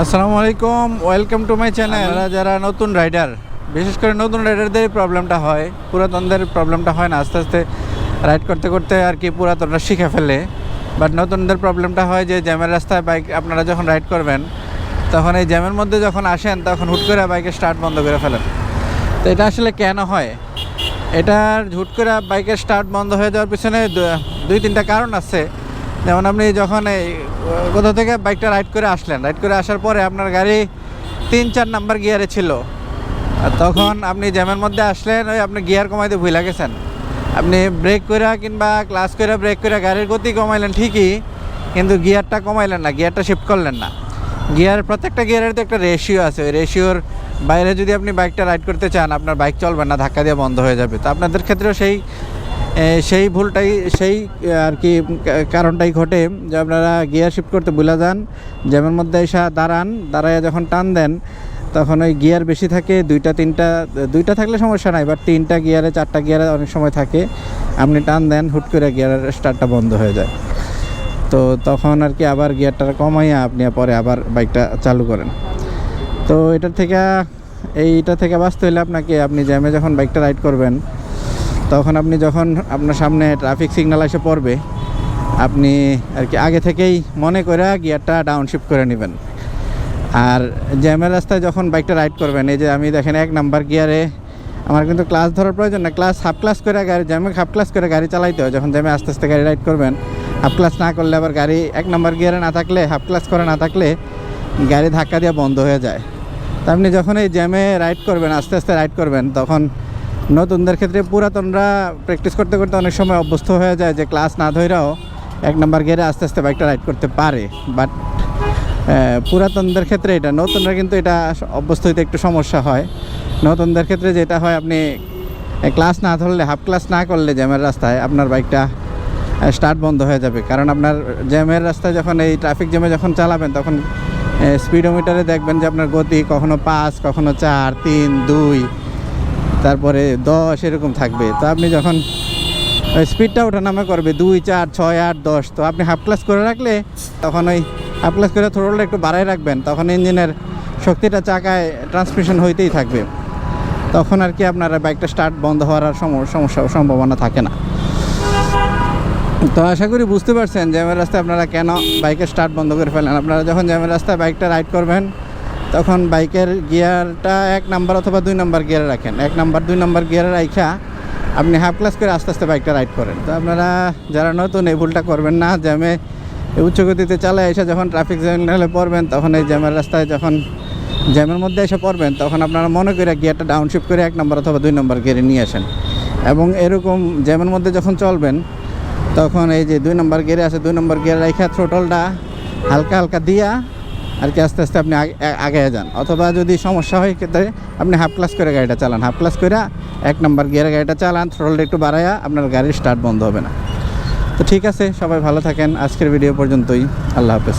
আসসালামু আলাইকুম welcome to my channel যারা নতুন রাইডার বিশেষ করে নতুন রাইডারদের প্রবলেমটা হয়, পুরাতনদের প্রবলেমটা হয় না, আস্তে আস্তে রাইড করতে করতে আর কি পুরাতনরা শিখে ফেলে। বাট নতুনদের প্রবলেমটা হয় যে জ্যামের রাস্তায় বাইক আপনারা যখন রাইড করবেন, তখন এই জ্যামের মধ্যে যখন আসেন, তখন হুট করে বাইকের স্টার্ট বন্ধ করে ফেলেন। তো এটা আসলে কেন হয়? এটার হুট করে বাইকের স্টার্ট বন্ধ হয়ে যাওয়ার পিছনে দুই, তিনটা কারণ আছে। যেমন আপনি যখন এই আহ, কোথা থেকে বাইকটা রাইড করে আসলেন রাইড করে আসার পরে আপনার গাড়ি তিন চার নাম্বার গিয়ারে ছিল তখন আপনি জ্যামের মধ্যে আসলেন ওই আপনি গিয়ার কমাইতে ভুলে গেছেন। আপনি ব্রেক করে কিংবা ক্লাস করে ব্রেক করে গাড়ির গতি কমাইলেন ঠিকই কিন্তু গিয়ারটা কমাইলেন না গিয়ারটা শিফট করলেন না। গিয়ার প্রত্যেকটা গিয়ারের তো একটা রেশিও আছে ওই রেশিওর বাইরে যদি আপনি বাইকটা রাইড করতে চান আপনার বাইক চলবে না ধাক্কা দিয়ে বন্ধ হয়ে যাবে। তো আপনাদের ক্ষেত্রেও সেই সেই ভুলটাই, সেই আর কি কারণটাই ঘটে। যে আপনারা গিয়ার শিফট করতে ভুলে যান জ্যামের মধ্যে এসে দাঁড়ান দাঁড়ায় যখন টান দেন, তখন ওই গিয়ার বেশি থাকে, দুইটা, তিনটা, দুইটা থাকলে সমস্যা নাই বাট তিনটা গিয়ারে চারটা গিয়ারে অনেক সময় থাকে। আপনি টান দেন, হুট করে গিয়ারের স্টার্টটা বন্ধ হয়ে যায়। তো তখন আর কি আবার গিয়ারটা কমাইয়া আপনি পরে আবার বাইকটা চালু করেন। তো এটার থেকে, এইটা থেকে বাঁচতে হলে আপনাকে, আপনি জ্যামে যখন বাইকটা রাইড করবেন তখন আপনি যখন আপনার সামনে ট্রাফিক সিগন্যাল এসে পড়বে, আপনি আর কি আগে থেকেই মনে করে গিয়ারটা ডাউনশিফট করে নেবেন। আর জ্যামের রাস্তায় যখন বাইকটা রাইড করবেন, এই যে আমি দেখেন এক নাম্বার গিয়ারে আমার কিন্তু ক্লাস ধরার প্রয়োজন না ক্লাস হাফ ক্লাস করে গাড়ি জ্যামে হাফ ক্লাস করে গাড়ি চালাইতে হয়। যখন জ্যামে আস্তে আস্তে গাড়ি রাইড করবেন হাফ ক্লাস না করলে আবার গাড়ি এক নাম্বার গিয়ারে না থাকলে হাফ ক্লাস করে না থাকলে গাড়ি ধাক্কা দিয়ে বন্ধ হয়ে যায়। তা আপনি যখন এই জ্যামে রাইড করবেন, আস্তে আস্তে রাইড করবেন, তখন নতুনদের ক্ষেত্রে পুরাতনরা প্র্যাকটিস করতে করতে অনেক সময় অভ্যস্ত হয়ে যায় যে ক্লাস না ধরেও এক নম্বর গিয়ারে আস্তে আস্তে বাইকটা রাইড করতে পারে। বাট পুরাতনদের ক্ষেত্রে এটা, নতুনরা কিন্তু এটা অভ্যস্ত হইতে একটু সমস্যা হয়। নতুনদের ক্ষেত্রে যেটা হয়, আপনি ক্লাস না ধরলে হাফ ক্লাস না করলে জ্যামের রাস্তায় আপনার বাইকটা স্টার্ট বন্ধ হয়ে যাবে। কারণ আপনার জ্যামের রাস্তায় যখন এই ট্রাফিক জ্যামে যখন চালাবেন, তখন স্পিডোমিটারে দেখবেন যে আপনার গতি কখনো পাঁচ, কখনো চার, তিন, দুই তারপরে দশ এরকম থাকবে। তো আপনি যখন স্পিডটা ওঠানামা করবে, দুই, চার, ছয়, আট, দশ, তো আপনি হাফ ক্লাস করে রাখলে তখন ওই হাফ ক্লাস করে থ্রোলটা একটু বাড়ায় রাখবেন, তখন ইঞ্জিনের শক্তিটা চাকায় ট্রান্সমিশন হইতেই থাকবে। তখন আর কি আপনার বাইকটা স্টার্ট বন্ধ হওয়ার আর সম- সমস্যা, সম্ভাবনা থাকে না। তো আশা করি বুঝতে পারছেন, জ্যামের রাস্তায় আপনারা কেন বাইকের স্টার্ট বন্ধ করে ফেলেন আপনারা যখন জ্যামের রাস্তায় বাইকটা রাইড করবেন তখন বাইকের গিয়ারটা এক নাম্বার অথবা দুই নাম্বার গিয়ারে রাখেন। এক নাম্বার, দুই নাম্বার গিয়ারে রাখা আপনি হাফ ক্লাস করে আস্তে আস্তে বাইকটা রাইড করেন। তো আপনারা যারা নতুন এই ভুলটা করবেন না, জ্যামে উচ্চ গতিতে চালায় এসে যখন ট্রাফিক সিগন্যালে পড়বেন, তখন এই জ্যামের রাস্তায় যখন জ্যামের মধ্যে এসে পড়বেন, তখন আপনারা মনে করে গিয়ারটা ডাউনশিফট করে এক নম্বর অথবা দুই নম্বর গিয়ারে নিয়ে আসেন। এবং এরকম জ্যামের মধ্যে যখন চলবেন, তখন এই যে দুই নম্বর গিয়ারে আছে, দুই নম্বর গিয়ার রাখা থ্রোটলটা হালকা হালকা দিয়া আর কি আস্তে আস্তে আপনি আগে- যান। অথবা যদি সমস্যা হয় ক্ষেত্রে আপনি হাফ ক্লাস করে গাড়িটা চালান। হাফ ক্লাস করে এক নম্বর গিয়ারে গাড়িটা চালান থ্রোলটা একটু বাড়াইয়া আপনার গাড়ির স্টার্ট বন্ধ হবে না। তো ঠিক আছে, সবাই ভালো থাকেন। আজকের ভিডিও পর্যন্তই। আল্লাহ হাফেজ।